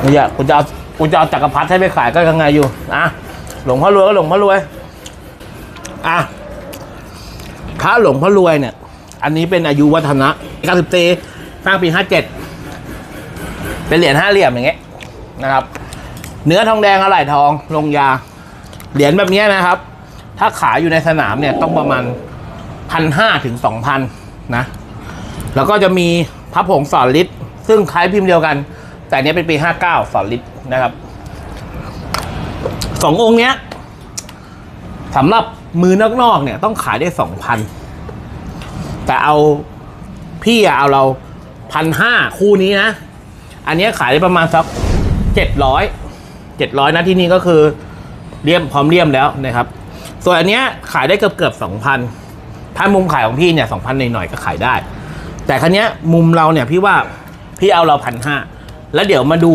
เนี่ยกูจะเอากูจะเอาจักรพรรดิให้ไปขายก็ยังไงอยู่อะหลวงพ่อรวยก็หลวงพ่อรวยอะพระหลวงพ่อรวยเนี่ย อันนี้เป็นอายุวัฒนะ90ปีสร้างปี57เป็นเหรียญห้าเหลี่ยมอย่างเงี้ยนะครับ เนื้อทองแดงอะไหล่ทองลงยา เหรียญแบบนี้นะครับ ถ้าขายอยู่ในสนามเนี่ยต้องประมาณพันห้าถึงสองพันนะ แล้วก็จะมีพระผงสอนฤทธิ์ซึ่งคล้ายพิมพ์เดียวกัน แต่อันเนี้ยเป็นปีห้าเก้าสอนฤทธิ์นะครับสององค์เนี้ยสำหรับมือนอกๆเนี่ยต้องขายได้สองพันแต่เอาพี่อะเอาเราพันห้าคู่นี้นะ อันเนี้ยขายได้ประมาณสักเจ็ดร้อยเจ็ดร้อยนะที่นี่ก็คือเลี่ยมพร้อมเลี่ยมแล้วนะครับ ส่วนอันเนี้ยขายได้เกือบเกือบสองพันถ้ามุมขายของพี่เนี่ยสองพันหน่อยๆก็ขายได้ แต่คันเนี้ยมุมเราเนี่ยพี่ว่าพี่เอาเราพันห้า แล้วเดี๋ยวมาดู